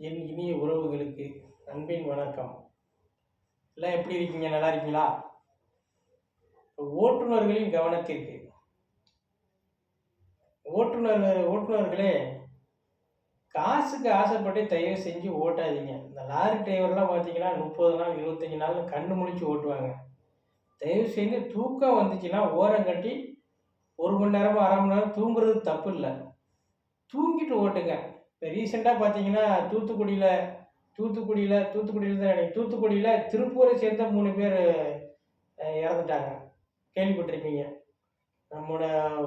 என் இனிய உறவுகளுக்கு அன்பின் வணக்கம். எல்லாம் எப்படி இருக்கீங்க? நல்லா இருக்கீங்களா? ஓட்டுநர்களின் கவனத்திற்கு. ஓட்டுநர் ஓட்டுநர்களே காசுக்கு ஆசைப்பட்டு தயவு செஞ்சு ஓட்டாதீங்க. இந்த லாரி டிரைவர்லாம் பார்த்தீங்கன்னா முப்பது நாள் இருபத்தஞ்சி நாள் கண்ணு முழிச்சு ஓட்டுவாங்க. தயவு செஞ்சு தூக்கம் வந்துச்சுன்னா ஓரம் கட்டி ஒரு மணி நேரமோ அரை மணி நேரம் தூங்குறது தப்பு இல்லை. தூங்கிட்டு ஓட்டுங்க. இப்போ ரீசெண்டாக பார்த்தீங்கன்னா தூத்துக்குடியில் தூத்துக்குடியில் தூத்துக்குடியில் தான் தூத்துக்குடியில் திருப்பூரை சேர்ந்த மூணு பேர் இறந்துட்டாங்க. கேள்விப்பட்டிருப்பீங்க. நம்மளோட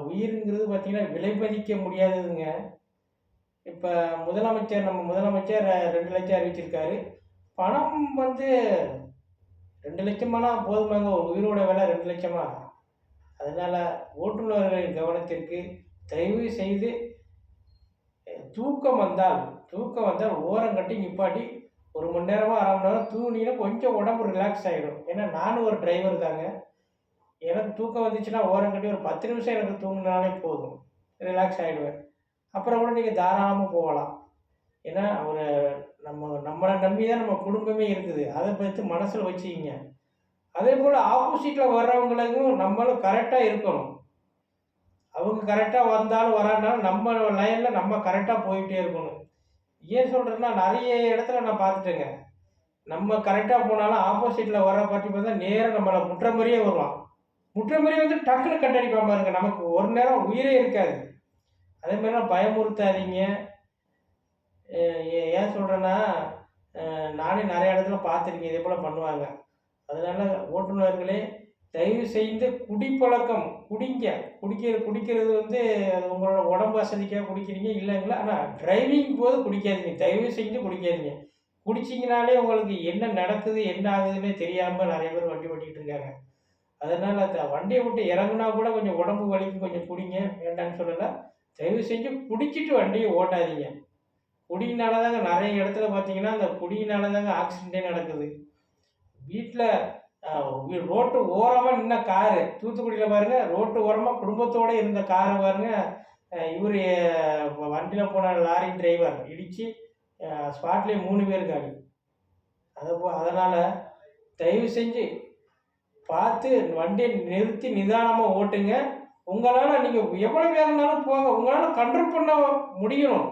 உயிருங்கிறது பார்த்தீங்கன்னா விலை முடியாததுங்க. இப்போ முதலமைச்சர் நம்ம முதலமைச்சர் ரெண்டு லட்சம் அறிவிச்சிருக்காரு. பணம் வந்து ரெண்டு லட்சமானா போதுமாங்க. ஒரு உயிரோட விலை ரெண்டு லட்சமா. அதனால் ஓட்டுநர்களின் கவனத்திற்கு தயவு செய்து தூக்கம் வந்தால் தூக்கம் வந்தால் ஓரம் கட்டி நிப்பாட்டி ஒரு மணி நேரமோ அரை மணி நேரம் தூங்கினீங்கன்னா கொஞ்சம் உடம்பு ரிலாக்ஸ் ஆகிடும் ஏன்னா நானும் ஒரு டிரைவர் தாங்க. எனக்கு தூக்கம் வந்துச்சுன்னா ஓரம் கட்டி ஒரு பத்து நிமிஷம் எனக்கு தூங்கினாலே போதும். ரிலாக்ஸ் ஆகிடுவேன் அப்புறம் கூட நீங்கள் தாராளமாக போகலாம். ஏன்னா ஒரு நம்ம நம்மளை நம்பி தான் நம்ம குடும்பமே இருக்குது. அதை பற்றி மனசில் வச்சுக்கிங்க. அதே போல் ஆப்போசிட்டில் வர்றவங்களுக்கும் நம்மளும் கரெக்டாக இருக்கணும். அவங்க கரெக்டாக வந்தாலும் வரானாலும் நம்ம லைனில் நம்ம கரெக்டாக போயிட்டே இருக்கணும். ஏன் சொல்கிறேன்னா நிறைய இடத்துல நான் பார்த்துட்டேங்க. நம்ம கரெக்டாக போனாலும் ஆப்போசிட்டில் வர பார்ட்டி பார்த்தா நேராக நம்மளை முற்ற மாதிரியே வருவான். முற்ற மாதிரியே வந்து டக்குன்னு கட்டடிப்பான் பாருங்க. நமக்கு ஒரு நேரம் உயிரே இருக்காது. அதே மாதிரிலாம் பயமுறுத்தாதீங்க. ஏ- ஏன் சொல்கிறேன்னா நானே நிறைய இடத்துல பார்த்துருக்கேன். இதே போல் பண்ணுவாங்க. அதனால ஓட்டுநர்களே தயவு செய்து குடிப்பழக்கம். குடிங்க. குடிக்கிற குடிக்கிறது வந்து அது உங்களோட உடம்பு வசதிக்காக குடிக்கிறீங்க இல்லைங்களா ஆனால் டிரைவிங் போது குடிக்காதீங்க. தயவு செஞ்சு குடிக்காதீங்க. குடிச்சிங்கனாலே உங்களுக்கு என்ன நடக்குது என்ன ஆகுதுன்னே தெரியாமல் நிறைய பேர் வண்டி ஓட்டிகிட்டு இருக்காங்க. அதனால் அந்த வண்டியை விட்டு இறங்குனா கூட கொஞ்சம் உடம்பு வலிக்கு கொஞ்சம் குடிங்க. வேண்டாம்னு சொல்லலை. தயவு செஞ்சு குடிச்சிட்டு வண்டியை ஓட்டாதீங்க. குடியினால தாங்க நிறைய இடத்துல பார்த்தீங்கன்னா அந்த குடியினால தாங்க ஆக்சிடென்ட்டே நடக்குது. வீட்டில் ரோட்டு ஓரமாக நின்ன காரு. தூத்துக்குடியில் பாருங்க ரோட்டு ஓரமாக குடும்பத்தோடு இருந்த காரை பாருங்க. இவர் வண்டியில் போன லாரி டிரைவர் இடித்து ஸ்பாட்லேயே மூணு பேர் காலி அதை போ அதனால் தயவு செஞ்சு பார்த்து வண்டியை நிறுத்தி நிதானமாக ஓட்டுங்க. உங்களால் நீங்கள் எவ்வளோ வேகம்னாலும் போங்க. உங்களால் கண்ட்ரோல் பண்ண முடியணும்.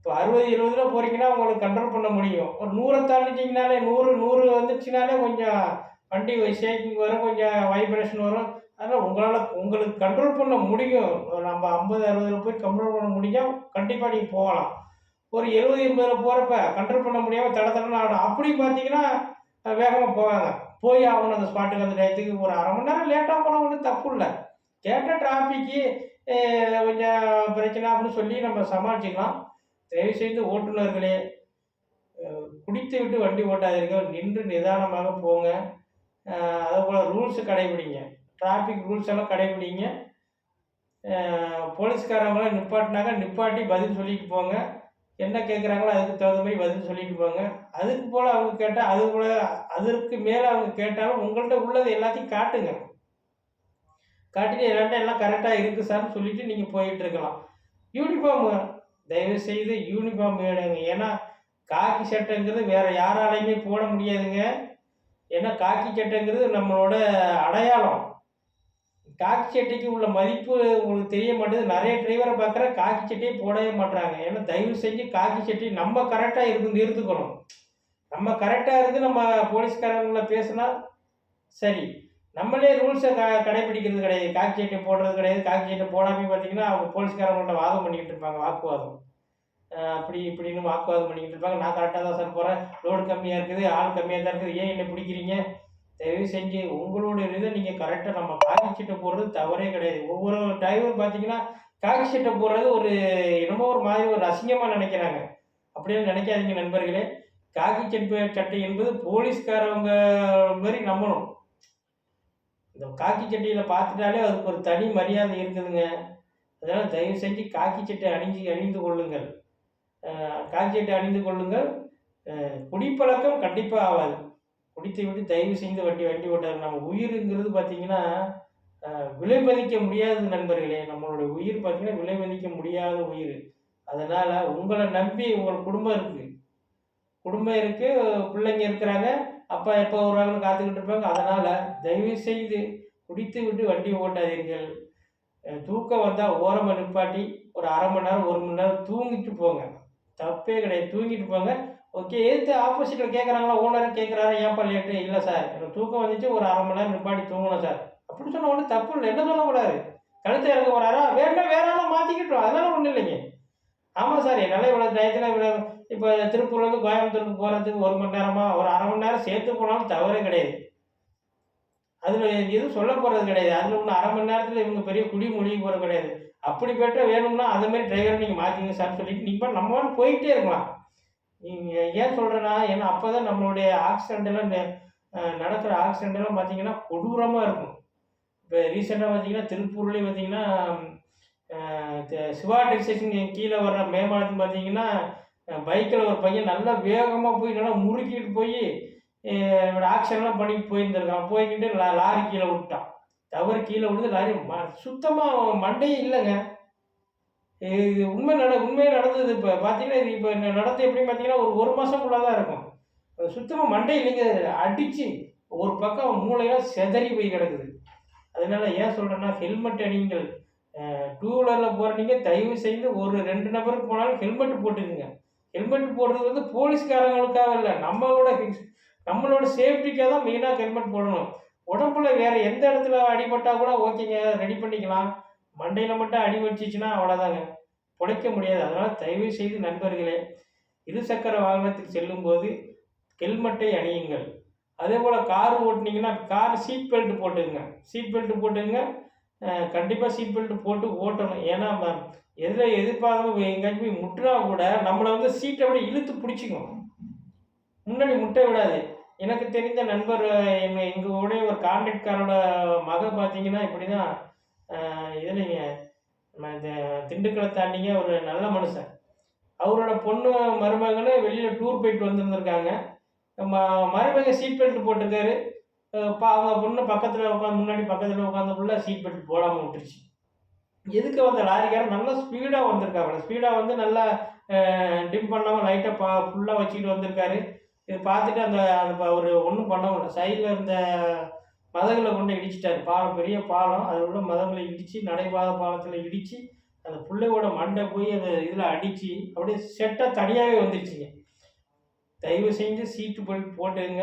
இப்போ அறுபது எழுபதுல போகிறீங்கன்னா உங்களுக்கு கண்ட்ரோல் பண்ண முடியும். ஒரு நூறை தாண்டிட்டிங்கனாலே நூறு நூறு வந்துச்சுனாலே கொஞ்சம் வண்டி ஷேக்கிங் வரும் கொஞ்சம் வைப்ரேஷன் வரும். அதனால் உங்களால் உங்களுக்கு கண்ட்ரோல் பண்ண முடியும். நம்ம ஐம்பது அறுபதுல போய் கண்ட்ரோல் பண்ண முடிஞ்சால் கண்டிப்பாக நீங்கள் போகலாம். ஒரு எழுபது எண்பதில் போகிறப்ப கண்ட்ரோல் பண்ண முடியாமல் தட தடன்னு ஆடும் அப்படி பார்த்தீங்கன்னா வேகமாக போவாங்க. போய் ஆகணும் அந்த ஸ்பாட்டுக்கு அந்த டயத்துக்கு. ஒரு அரை மணி நேரம் லேட்டாக போனால் ஒன்றும் தப்பு இல்லை. கேட்ட டிராஃபிக்கு கொஞ்சம் பிரச்சனை அப்படின்னு சொல்லி நம்ம சமாளிச்சுக்கலாம். தயவு செய்து ஓட்டுநர்களே குடித்து விட்டு வண்டி ஓட்டாதீர்கள். நின்று நிதானமாக போங்க. அஹ், போல் ரூல்ஸு கடைபிடிங்க. டிராஃபிக் ரூல்ஸ் எல்லாம் கடைபிடிங்க. போலீஸ்காரங்களாம் நிப்பாட்டினாங்க நிப்பாட்டி பதில் சொல்லிட்டு போங்க. என்ன கேட்குறாங்களோ அதுக்கு தகுந்த மாதிரி பதில் சொல்லிட்டு போங்க. அதுக்கு போல் அவங்க கேட்டால் அது போல் அதற்கு மேலே அவங்க கேட்டாலும் உங்கள்கிட்ட உள்ளது எல்லாத்தையும் காட்டுங்க. காட்டிட்டு எல்லாம் எல்லாம் கரெக்டாக இருக்குது சார்னு சொல்லிட்டு நீங்கள் போயிட்டு இருக்கலாம். யூனிஃபார்ம் தயவு செய்து யூனிஃபார்ம் வேணுங்க. ஏன்னா காக்கி சட்டைங்கிறது வேற யாராலையுமே போட முடியாதுங்க. ஏன்னா காக்கி சட்டைங்கிறது நம்மளோட அடையாளம். காக்கி சட்டைக்கு உள்ள மதிப்பு உங்களுக்கு தெரிய மாட்டேது நிறைய டிரைவரை பார்க்குற காக்கி சட்டையை போடவே மாட்டுறாங்க ஏன்னா தயவு செஞ்சு காக்கி சட்டை நம்ம கரெக்டாக இருந்து இருந்துக்கணும் நம்ம கரெக்டாக இருந்து நம்ம போலீஸ்காரங்களை பேசினா சரி. நம்மளே ரூல்ஸை க கடைபிடிக்கிறது கிடையாது. காக்கி சீட்டு போடுறது கிடையாது. காக்கி சட்டை போடாமல் பார்த்தீங்கன்னா அவங்க போலீஸ்காரங்கள்ட்ட வாதம் பண்ணிக்கிட்டு இருப்பாங்க. வாக்குவாதம். அப்படி இப்படின்னு வாக்குவாதம் பண்ணிக்கிட்டு இருப்பாங்க. நான் கரெக்டாக தான் சார் போகிறேன் லோடு கம்மியாக இருக்குது. ஆள் கம்மியாக தான் இருக்குது. ஏன் என்ன பிடிக்கிறீங்க? தயவு செஞ்சு உங்களோட இதை நீங்கள் கரெக்டாக நம்ம காக்கி சட்டை போடுறது தவறே கிடையாது. ஒவ்வொரு டிரைவர் பார்த்தீங்கன்னா காக்கி சட்டை போடுறது ஒரு என்னமோ ஒரு மாதிரி ஒரு அசிங்கமாக நினைக்கிறாங்க. அப்படின்னு நினைக்காதீங்க நண்பர்களே. காக்கி சட்டை என்பது போலீஸ்காரவங்க மாதிரி நம்பணும். இந்த காக்கி சட்டையில் பார்த்துட்டாலே அதுக்கு ஒரு தனி மரியாதை இருக்குதுங்க. அதனால் தயவு செஞ்சு காக்கி சட்டை அணிஞ்சு அணிந்து கொள்ளுங்கள். காக்கி சட்டை அணிந்து கொள்ளுங்கள். குடிப்பழக்கம் கண்டிப்பாக ஆகாது. குடித்து விட்டு தயவு செய்து வண்டி வண்டி ஓட்டார் நம்ம உயிருங்கிறது பார்த்தீங்கன்னா விலை மதிக்க முடியாத நண்பர்களே. நம்மளுடைய உயிர் பார்த்தீங்கன்னா விலை மதிக்க முடியாத உயிர். அதனால் உங்களை நம்பி உங்கள் குடும்பம் இருக்குது குடும்பம் இருக்குது பிள்ளைங்க இருக்கிறாங்க. அப்பா எப்போ ஒரு நாள் காத்துக்கிட்டு இருப்பாங்க. அதனால் தயவு செய்து குடித்து விட்டு வண்டி ஓட்டாதீர்கள். தூக்கம் வந்தால் ஓரமாக நிப்பாட்டி ஒரு அரை மணி நேரம் ஒரு மணி நேரம் தூங்கிட்டு போங்க. தப்பே கிடையாது. தூங்கிட்டு போங்க. ஓகே எதிர்த்து ஆப்போசிட்டில் கேட்குறாங்களா ஓனர் கேட்குறாரு ஏன்ப்பா லேட்டு இல்லை சார். எனக்கு தூக்கம் வந்துச்சு. ஒரு அரை மணி நேரம் நிப்பாட்டி தூங்கணும் சார். அப்படின்னு சொன்ன ஒன்றும் தப்பு இல்லை. என்ன சொல்லக்கூடாது கழுத்து இறங்க போகிறாரா வேணும்னா வேற ஆளாக மாற்றிக்கிட்டோம் அதெல்லாம் ஒன்றும் இல்லைங்க. ஆமாம் சார் என்னால் இவ்வளோ டயத்தில் இவ்வளோ இப்போ திருப்பூர்லேருந்து கோயம்புத்தூருக்கு போகிறதுக்கு ஒரு மணி நேரமா ஒரு அரை மணி நேரம் சேர்த்து போனாலும் தவறே கிடையாது. அதில் எதுவும் சொல்ல போகிறது கிடையாது. அதில் ஒன்று அரை மணி நேரத்தில் இவங்க பெரிய குடி மொழிக்கு போகிறது கிடையாது. அப்படி பெற்ற வேணும்னா அந்த மாதிரி டிரைவர் நீங்கள் மாற்றிங்க சார் சொல்லிட்டு நீங்கள் நம்ம பாட்டு போயிட்டே இருக்கலாம். நீங்கள் ஏன் சொல்கிறேன்னா ஏன்னா அப்போ தான் நம்மளுடைய ஆக்சிடென்டெல்லாம் நடக்கிற ஆக்சிடென்டெல்லாம் பார்த்தீங்கன்னா கொடூரமாக இருக்கும். இப்போ ரீசெண்டாக பார்த்தீங்கன்னா திருப்பூர்லேயே பார்த்தீங்கன்னா சிவா டெக்ஸ்டேஷன் கீழே வர்ற மேம்பாலத்தில் பார்த்தீங்கன்னா பைக்கில் ஒரு பையன் நல்லா வேகமாக போய் நல்லா முறுக்கிட்டு போய் ஆக்ஷன்லாம் பண்ணிட்டு போயிருந்துருக்கான். போய்கிட்டு லாரி கீழே விட்டான். தவறு கீழே விழுந்து லாரி ம சுத்தமாக மண்டையே இல்லைங்க. இது உண்மை நட உண்மையாக நடந்தது. இப்போ பார்த்தீங்கன்னா இது இப்போ நடத்து எப்படி பார்த்தீங்கன்னா ஒரு ஒரு மாதம்குள்ளே தான் இருக்கும். சுத்தமாக மண்டை இல்லைங்க. அடித்து ஒரு பக்கம் மூளையாக செதறி போய் கிடக்குது. அதனால ஏன் சொல்கிறேன்னா ஹெல்மெட் அணிங்கள். டூ வீலரில் போகிறீங்க தயவு செய்து ஒரு ரெண்டு நபருக்கு போனாலும் ஹெல்மெட் போட்டுக்குங்க. ஹெல்மெட் போடுறது வந்து போலீஸ்காரங்களுக்காக இல்லை நம்மளோட நம்மளோட சேஃப்டிக்காக தான் மெயினாக ஹெல்மெட் போடணும். உடம்புல வேறு எந்த இடத்துல அடிபட்டால் கூட ஓகேங்க ரெடி பண்ணிக்கலாம். மண்டையில் மட்டும் அடி வச்சிச்சுன்னா அவ்வளோதாங்க பிழைக்க முடியாது. அதனால் தயவு செய்து நண்பர்களே இருசக்கர வாகனத்துக்கு செல்லும்போது ஹெல்மெட்டை அணியுங்கள். அதே போல் கார் ஓட்டுனீங்கன்னா கார் சீட் பெல்ட் போட்டுங்க சீட் பெல்ட் போட்டுங்க கண்டிப்பாக சீட் பெல்ட் போட்டு ஓட்டணும். ஏன்னா எதில் எதிர்பார்த்து எங்கேயாச்சும் போய் முட்டினா கூட நம்மளை வந்து சீட்டை விட இழுத்து பிடிச்சிக்கும். முன்னாடி முட்டை விடாது. எனக்கு தெரிந்த நண்பர் எங்கள் எங்களுடைய ஒரு கான்ட்ராக்டரோட மக பார்த்தீங்கன்னா இப்படி தான் இதுலைங்க நம்ம இந்த திண்டுக்கலை தாண்டிங்க ஒரு நல்ல மனுஷன். அவரோட பொண்ணு மருமகன்னு வெளியில் டூர் போயிட்டு வந்திருந்துருக்காங்க. மருமக மருமகன் சீட் பெல்ட் போட்டிருக்காரு. அவங்க பொண்ணு பக்கத்தில் உட்காந்து முன்னாடி பக்கத்தில் உட்காந்து புள்ள சீட் பெல்ட் போடாமல் விட்டுருச்சு. எதுக்கு வந்த லாரிக்காரன் நல்லா ஸ்பீடாக வந்திருக்காங்க ஸ்பீடாக வந்து நல்லா டிம் பண்ணாமல் லைட்டாக பா ஃபுல்லாக வச்சுக்கிட்டு வந்திருக்காரு. இது பார்த்துட்டு அந்த அந்த ப- ஒரு ஒன்றும் பண்ண முடியல. சைடில் இருந்த மதங்களை கொண்டு இடிச்சிட்டாரு. பாலம் பெரிய பாலம் அதில் உள்ள மதங்களை இடித்து நடைபாத பாலத்தில் இடித்து அந்த பிள்ளையோட மண்டை போய் அந்த இதில் அடித்து அப்படியே செட்டாக தனியாகவே வந்துருச்சுங்க. தயவு செஞ்சு சீட்டு பெல்ட் போட்டுங்க.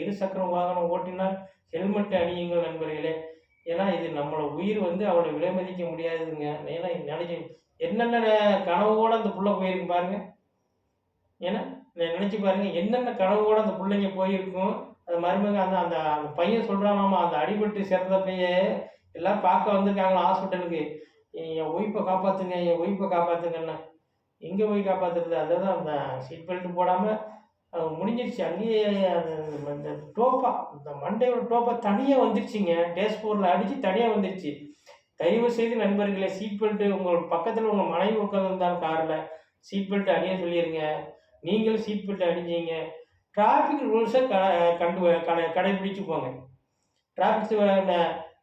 இருசக்கர வாகனம் ஓட்டினால் ஹெல்மெட் அணியுங்கள் நண்பர்களே. ஏன்னா இது நம்மளோட உயிர் வந்து அவளை விலை மதிக்க முடியாதுங்க. ஏன்னா நினைச்சு என்னென்ன கனவோட அந்த புள்ள போயிருக்கு பாருங்க. ஏன்னா நான் நினைச்சு பாருங்க என்னென்ன கனவோட அந்த பிள்ளைங்க போயிருக்கும். அது மருமக அந்த அந்த அந்த பையன் சொல்கிறானாமா அந்த அடிபட்டு சேர்ந்த பையன் எல்லாம் பார்க்க வந்திருக்காங்களா ஹாஸ்பிட்டலுக்கு. என் ஒய்ஃபை காப்பாற்றுங்க என் ஒய்ஃபை காப்பாத்துங்கன்னு. எங்கே போய் காப்பாத்துறது? தான் அந்த சீட் பெல்ட் போடாமல் முடிஞ்சிருச்சு. அங்கேயே அது அந்த டோப்பா இந்த மண்டையோட டோப்பா தனியாக வந்துருச்சுங்க. டேஷ்போர்டில் அடித்து தனியாக வந்துருச்சு. தயவு செய்து நண்பர்களே சீட் பெல்ட்டு உங்கள் பக்கத்தில் உங்கள் மனைவி உட்காந்துருந்தாலும் காரில் சீட் பெல்ட் அணிய சொல்லிடுங்க நீங்களும் சீட் பெல்ட் அணிஞ்சிங்க. டிராஃபிக் ரூல்ஸை க கண்டு கடை கடைபிடிச்சு போங்க. டிராஃபிக்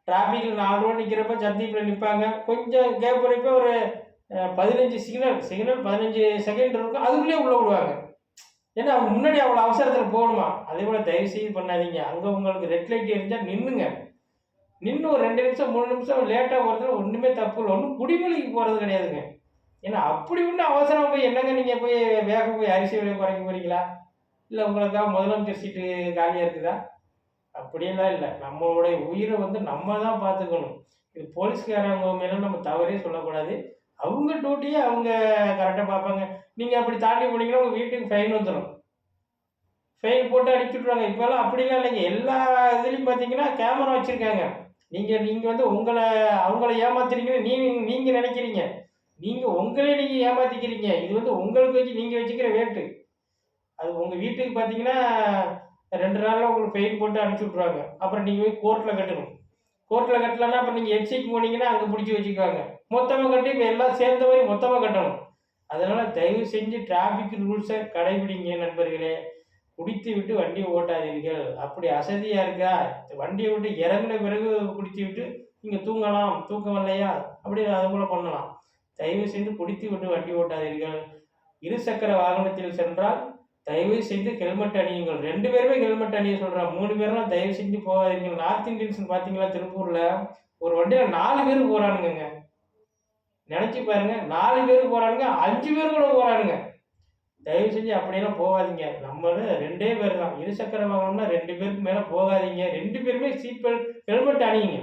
டிராஃபிக்கில் நாலு ரூபா நிற்கிறப்ப சந்திப்பில் நிற்பாங்க கொஞ்சம் கேப் வரப்போ ஒரு பதினஞ்சு சிக்னல் சிக்னல் பதினஞ்சு செகண்ட் இருக்கும். அதுக்குள்ளேயே உள்ளே விடுவாங்க. ஏன்னா அவங்க முன்னாடி அவ்வளோ அவசரத்தில் போகணுமா? அதே போல் தயவு செய்து பண்ணாதீங்க. அங்கே உங்களுக்கு ரெட் லைட் எரிஞ்சால் நின்றுங்க நின்று ஒரு ரெண்டு நிமிஷம் மூணு நிமிஷம் லேட்டாக போகிறதுல ஒன்றுமே தப்பு இல்லை. ஒன்றும் குடிமொழிக்கு போகிறது கிடையாதுங்க. ஏன்னா அப்படி ஒன்று அவசரம் போய் என்னங்க நீங்கள் போய் வேகம் போய் அரிசி விலையை குறைக்க போகிறீங்களா இல்லை உங்களுக்காக முதலமைச்சர் சீட்டு காலியாக இருக்குதா? அப்படியெல்லாம் இல்லை. நம்மளுடைய உயிரை வந்து நம்ம தான் பார்த்துக்கணும். இது போலீஸ்காரங்க மேலே நம்ம தவறே சொல்லக்கூடாது. அவங்க டியூட்டியை அவங்க கரெக்டாக பார்ப்பாங்க. நீங்கள் அப்படி தாண்டி போனீங்கன்னா உங்கள் வீட்டுக்கு ஃபைன் வந்துடும் ஃபைன் போட்டு அடிச்சுட்ருவாங்க இப்போல்லாம் அப்படிலாம் இல்லைங்க. எல்லா இதுலேயும் பார்த்தீங்கன்னா கேமரா வச்சுருக்காங்க. நீங்கள் நீங்கள் வந்து உங்களை அவங்கள ஏமாத்துறீங்கன்னு நீங்கள் நீங்கள் நினைக்கிறீங்க. நீங்கள் உங்களே நீங்கள் ஏமாத்திக்கிறீங்க. இது வந்து உங்களுக்கு வச்சு நீங்கள் வச்சுக்கிற வேட்டு. அது உங்கள் வீட்டுக்கு பார்த்தீங்கன்னா ரெண்டு நாளில் உங்களுக்கு ஃபைன் போட்டு அனுப்பிச்சி விட்ருவாங்க அப்புறம் நீங்கள் போய் கோர்ட்டில் கட்டணும். கோர்ட்டில் கட்டலன்னா அப்புறம் நீங்கள் எஃப்சிக்கு போனீங்கன்னா அங்கே பிடிச்சி வச்சுக்குவாங்க. மொத்தமாக கட்டி இப்போ எல்லாம் சேர்ந்த மாதிரி மொத்தமாக கட்டணும். அதனால் தயவு செஞ்சு டிராஃபிக் ரூல்ஸை கடைபிடிங்க நண்பர்களே. குடித்து விட்டு வண்டியை ஓட்டாதீர்கள். அப்படி அசதியாக இருக்கா? வண்டியை விட்டு இறங்கின பிறகு குடித்து விட்டு நீங்கள் தூங்கலாம். தூக்கம் இல்லையா அப்படி அது போல் பண்ணலாம். தயவு செய்து குடித்து விட்டு வண்டி ஓட்டாதீர்கள். இருசக்கர வாகனத்தில் சென்றால் தயவு செய்து ஹெல்மெட் அணியுங்கள். ரெண்டு பேருமே ஹெல்மெட் அணிய சொல்கிறான் மூணு பேர்லாம் தயவு செஞ்சு போகாதீங்க. நார்த் இந்தியன்ஸ் பார்த்தீங்களா திருப்பூரில்? ஒரு வண்டியில் நாலு பேர் போகிறானுங்க நினச்சி பாருங்க. நாலு பேர் போகிறானுங்க அஞ்சு பேர் கூட போகிறானுங்க தயவு செஞ்சு அப்படியெல்லாம் போகாதீங்க. நம்மளும் ரெண்டே பேர் தான் இருசக்கர வாகனம்னா ரெண்டு பேருக்கு மேலே போகாதீங்க. ரெண்டு பேருமே சீட் பெல்ட் ஹெல்மெட் அணியுங்க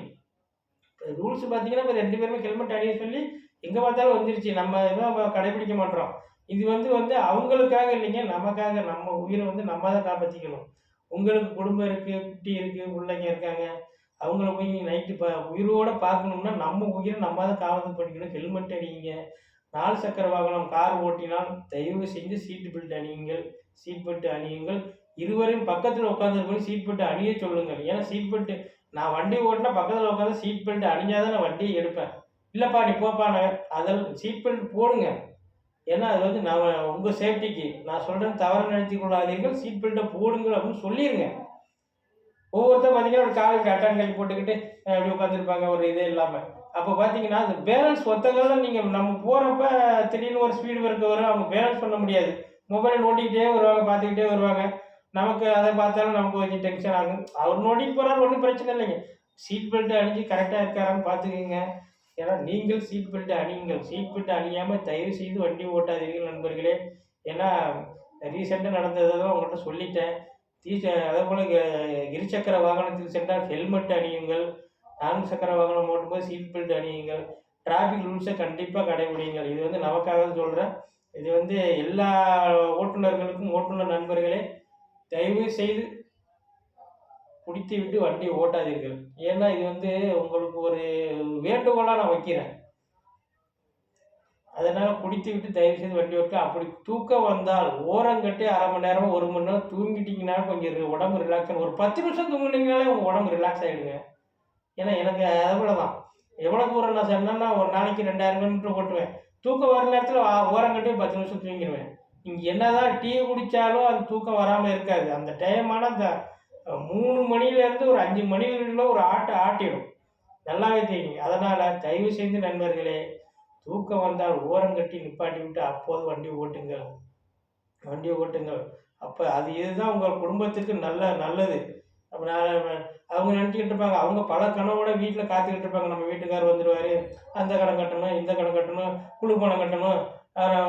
ரூல்ஸ் பார்த்தீங்கன்னா இப்போ ரெண்டு பேருமே ஹெல்மெட் அணிய சொல்லி எங்கே பார்த்தாலும் வந்துருச்சு. நம்ம எதுவும் கடைபிடிக்க மாட்டோம். இது வந்து வந்து அவங்களுக்காக இல்லைங்க நமக்காக நம்ம உயிரை வந்து நம்ம தான் காப்பாற்றிக்கணும் உங்களுக்கு குடும்பம் இருக்குது குட்டி இருக்குது பிள்ளைங்க இருக்காங்க அவங்கள போய் நைட்டு பா உயிரோடு பார்க்கணும்னா நம்ம உயிரை நம்ம தான் காவல் பண்ணிக்கணும் ஹெல்மெட் அணியுங்க நாலு சக்கர வாகனம் கார் ஓட்டினால் தயவு செஞ்சு சீட் பெல்ட் அணியுங்கள் சீட் பெல்ட் அணியுங்கள். இருவரையும் பக்கத்தில் உட்காந்துருக்கணும் சீட் பெல்ட் அணிய சொல்லுங்கள். ஏன்னா சீட் பெல்ட் நான் வண்டி ஓட்டினா பக்கத்தில் உட்காந்து சீட் பெல்ட் அணிஞ்சாதான் நான் வண்டியை எடுப்பேன். இல்லைப்பா நீ போப்பா நான் அதில் சீட் பெல்ட் போடுங்க. ஏன்னா அது வந்து நான் உங்கள் சேஃப்டிக்கு நான் சொல்கிறேன் தவறு நினைத்து கொள்ளாதீர்கள் சீட் பெல்ட்டை போடுங்கள் அப்படின்னு சொல்லிடுங்க ஒவ்வொருத்தர் பார்த்தீங்கன்னா ஒரு காலுக்கு அட்டன் கை போட்டுக்கிட்டு அப்படி உட்காந்துருப்பாங்க ஒரு இதே இல்லாமல் அப்போ பார்த்தீங்கன்னா அந்த பேலன்ஸ் ஒத்தங்களில் நீங்கள் நம்ம போகிறப்ப திடீர்னு ஒரு ஸ்பீடு பிரேக் வரும் அவங்க பேலன்ஸ் பண்ண முடியாது. மொபைல் நோட்டிக்கிட்டே வருவாங்க பார்த்துக்கிட்டே வருவாங்க. நமக்கு அதை பார்த்தாலும் நமக்கு கொஞ்சம் டென்ஷன் ஆகும். அவர் நோண்டிட்டு போகிறாரு ஒன்றும் பிரச்சனை இல்லைங்க. சீட் பெல்ட் அணிஞ்சு கரெக்டாக இருக்காரான்னு பார்த்துக்கோங்க ஏன்னா நீங்கள் சீட் பெல்ட் அணியுங்கள். சீட் பெல்ட் அணியாமல் தயவு செய்து வண்டி ஓட்டாதீர்கள் நண்பர்களே. ஏன்னா ரீசெண்டாக நடந்ததை தான் உங்கள்கிட்ட சொல்லிட்டேன். தீ அதே போல் இருசக்கர வாகனத்தில் சென்றால் ஹெல்மெட் அணியுங்கள். நான்கு சக்கர வாகனம் ஓட்டும்போது சீட் பெல்ட் அணியுங்கள். டிராஃபிக் ரூல்ஸை கண்டிப்பாக கடைபிடிங்கள் இது வந்து நமக்காக சொல்கிறேன் இது வந்து எல்லா ஓட்டுநர்களுக்கும் ஓட்டுநர் நண்பர்களே தயவு செய்து குடித்து விட்டு வண்டி ஓட்டாதீர்கள். ஏன்னா இது வந்து உங்களுக்கு ஒரு வேண்டுகோளாக நான் வைக்கிறேன். அதனால் குடித்து விட்டு தயவு செய்து வண்டி ஓட்ட அப்படி தூக்கம் வந்தால் ஓரங்கட்டி அரை மணி நேரம் ஒரு மணி நேரம் தூங்கிட்டீங்கன்னா கொஞ்சம் உடம்பு ரிலாக்ஸ் ஒரு பத்து நிமிஷம் தூங்குனீங்கனாலே உங்கள் உடம்பு ரிலாக்ஸ் ஆகிடுங்க ஏன்னா எனக்கு அதுபோல தான் எவ்வளோ தூரம் நான் சொன்னேன்னா ஒரு நாளைக்கு ரெண்டாயிரம் கிலோமீட்டர் ஓட்டுவேன். தூக்கம் வர நேரத்தில் ஓரங்கட்டி பத்து நிமிஷம் தூங்கிடுவேன் நீங்கள் என்னதான் டீ குடித்தாலும் அது தூக்கம் வராமல் இருக்காது. அந்த டைமான அந்த மூணு மணிலேருந்து ஒரு அஞ்சு மணி ஒரு ஆட்டை ஆட்டிடும். நல்லாவே தெரியும். அதனால் தயவு செய்து நண்பர்களே தூக்கம் வந்தால் ஓரங்கட்டி நிப்பாட்டி விட்டு அப்போது வண்டி ஓட்டுங்கள். வண்டி ஓட்டுங்கள். அப்போ அது இதுதான் உங்கள் குடும்பத்துக்கு நல்ல நல்லது. அப்போ அவங்க நினச்சிக்கிட்டு இருப்பாங்க. அவங்க பல கனவோட வீட்டில் காத்துக்கிட்டு இருப்பாங்க. நம்ம வீட்டுக்காரர் வந்துடுவார் அந்த கடன் கட்டணும் இந்த கடன் கட்டணும் குழு பணம் கட்டணும்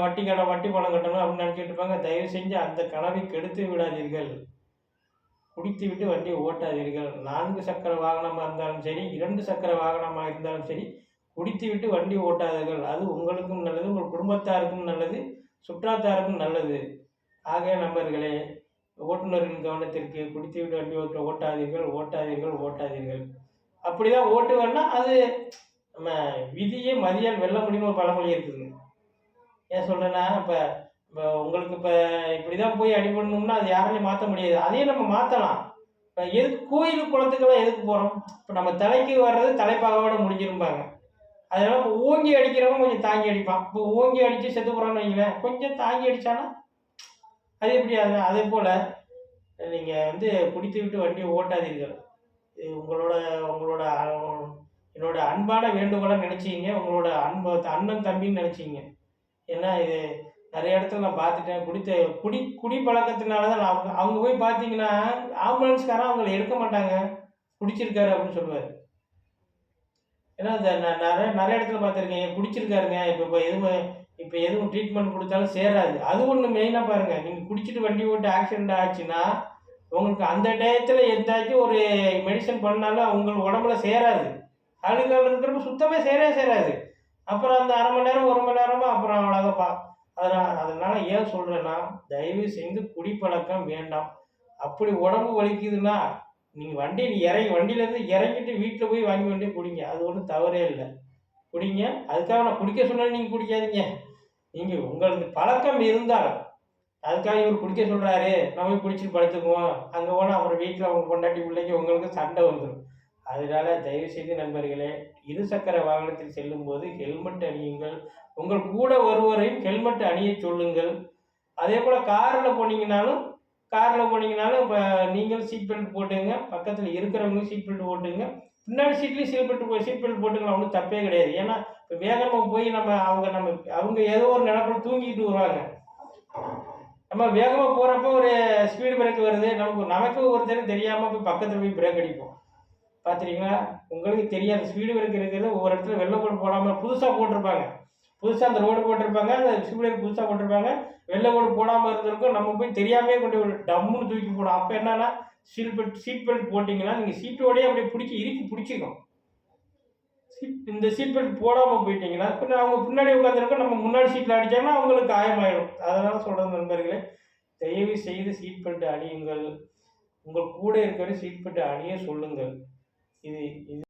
வட்டி கடை வட்டி பணம் கட்டணும் அப்படின்னு நினச்சிட்டு இருப்பாங்க. தயவு செஞ்சு அந்த கனவை கெடுத்து விடாதீர்கள். குடித்து விட்டு வண்டியை ஓட்டாதீர்கள். நான்கு சக்கர வாகனமாக இருந்தாலும் சரி இரண்டு சக்கர வாகனமாக இருந்தாலும் சரி குடித்து விட்டு வண்டி ஓட்டாதீர்கள். அது உங்களுக்கும் நல்லது உங்கள் குடும்பத்தாருக்கும் நல்லது சுற்றாத்தாருக்கும் நல்லது. ஆக நண்பர்களே ஓட்டுநர்களின் கவனத்திற்கு குடித்து விட்டு வண்டி ஓட்ட ஓட்டாதீர்கள் ஓட்டாதீர்கள் ஓட்டாதீர்கள். அப்படிதான் ஓட்டுவேன்னா அது நம்ம விதியை மதியால் வெல்ல முடியும்னு ஒரு பழமொழி இருக்குது. ஏன் சொல்கிறேன்னா இப்போ இப்போ உங்களுக்கு இப்போ இப்படி தான் போய் அடிபடணும்னா அது யாராலையும் மாற்ற முடியாது. அதையும் நம்ம மாற்றலாம் இப்போ எதுக்கு கோயில் குளத்துக்கெல்லாம் எதுக்கு போகிறோம் இப்போ நம்ம தலைக்கு வர்றது தலைப்பாகவோட முடிஞ்சிருப்பாங்க அதனால இப்போ ஓங்கி அடிக்கிறவங்க கொஞ்சம் தாங்கி அடிப்பான். இப்போ ஓங்கி அடித்து செத்து போகிறான்னு வைங்களேன் கொஞ்சம் தாங்கி அடித்தானா அது எப்படி? அது அதே போல் நீங்கள் வந்து குடித்து விட்டு வண்டியை ஓட்டாதீர்கள். இது உங்களோட உங்களோட என்னோட அன்பான வேண்டுகோளாக நினச்சிங்க. உங்களோட அன்பு அண்ணன் தம்பின்னு நினச்சிங்க. ஏன்னா இது நிறைய இடத்துல நான் பார்த்துட்டேன். குடித்த குடி குடி பழக்கத்தினால தான் நான் அவங்க அவங்க போய் பார்த்தீங்கன்னா ஆம்புலன்ஸ்காரன் அவங்கள எடுக்க மாட்டாங்க. குடிச்சிருக்காரு அப்படின்னு சொல்லுவார். ஏன்னா நான் நிறைய நிறைய இடத்துல பார்த்துருக்கேன். குடிச்சிருக்காருங்க? இப்போ இப்போ எதுவும் இப்போ எதுவும் ட்ரீட்மெண்ட் கொடுத்தாலும் சேராது. அது ஒன்று மெயினாக பாருங்கள் நீங்கள் குடிச்சிட்டு வண்டி ஓட்டு ஆக்சிடென்ட் ஆச்சுன்னா உங்களுக்கு அந்த டயத்தில் எந்தாச்சும் ஒரு மெடிசன் பண்ணாலும் உங்களுக்கு உடம்புல சேராது. ஆளுகள் இருக்கிறப்ப சுத்தமே சேரவே சேராது. அப்புறம் அந்த அரை மணி நேரம் ஒரு மணி நேரமாக அப்புறம் அவ்வளோதாப்பா அதனால் அதனால் ஏன் சொல்கிறேன்னா தயவு செய்து குடிப்பழக்கம் வேண்டாம். அப்படி உடம்பு வலிக்குதுன்னா நீங்கள் வண்டி இறங்கி வண்டியிலேருந்து இறங்கிட்டு வீட்டில் போய் வாங்கி வண்டி குடிங்க. அது ஒன்றும் தவறே இல்லை. குடிங்க. அதுக்காக நான் குடிக்க சொன்னா நீங்கள் குடிக்காதீங்க. நீங்கள் உங்களுக்கு பழக்கம் இருந்தால் அதுக்காக இவர் குடிக்க சொல்கிறாரு நம்ம போய் குடிச்சிட்டு படுத்துக்குவோம். அங்கே போனால் அப்புறம் வீட்டில் அவங்க கொண்டாட்டி பிள்ளைக்கு உங்களுக்கு சண்டை வந்துடும் அதனால தயவு செய்து நண்பர்களே இருசக்கர வாகனத்தில் செல்லும் போது ஹெல்மெட் அணியுங்கள். உங்கள் கூட ஒருவரையும் ஹெல்மெட் அணிய சொல்லுங்கள். அதே போல் காரில் போனீங்கனாலும் காரில் போனீங்கனாலும் இப்போ நீங்கள் சீட் பெல்ட் போட்டுங்க. பக்கத்தில் இருக்கிறவங்களும் சீட் பெல்ட் போட்டுங்க பின்னாடி சீட்லேயும் சீட் பெல்ட் சீட் பெல்ட் போட்டுக்கலாம் ஒன்றும் தப்பே கிடையாது. ஏன்னா இப்போ வேகமாக போய் நம்ம அவங்க நம்ம அவங்க ஏதோ ஒரு நிலப்பில் தூங்கிட்டு வருவாங்க. நம்ம வேகமாக போகிறப்ப ஒரு ஸ்பீடு பிரேக் வருது. நமக்கு நமக்கு ஒருத்தர் தெரியாமல் போய் பக்கத்தில் போய் பிரேக் அடிப்போம். பார்த்துட்டீங்களா உங்களுக்கு தெரியாது. ஸ்பீடு பிரேக் இருக்கிறது ஒவ்வொரு இடத்துல வெள்ளை கோடு போடாமல் புதுசாக போட்டிருப்பாங்க. புதுசாக அந்த ரோடு போட்டிருப்பாங்க. அந்த ஸ்பீடு புதுசாக போட்டிருப்பாங்க. வெள்ளை கோடு போடாமல் இருந்திருக்கும். நம்ம போய் தெரியாமே கொண்டு ஒரு டம்முன்னு தூக்கி போடும். அப்போ என்னன்னா சீட் பெல்ட் சீட் பெல்ட் போட்டிங்கன்னா நீங்கள் சீட்டோடயே அப்படியே பிடிச்சி இறுக்கி பிடிச்சிக்கும். சீட் இந்த சீட் பெல்ட் போடாமல் போயிட்டீங்கன்னா பின்ன அவங்க பின்னாடி உட்காந்துருக்கோம் நம்ம முன்னாடி சீட்டில் அடித்தாங்கன்னா அவங்களுக்கு காயமாயிடும். அதனால் சொல்கிறது நண்பர்களே தயவு செய்து சீட் பெல்ட் அணியுங்கள். உங்கள் கூட இருக்கிற சீட் பெல்ட் அணிய சொல்லுங்கள். இது இது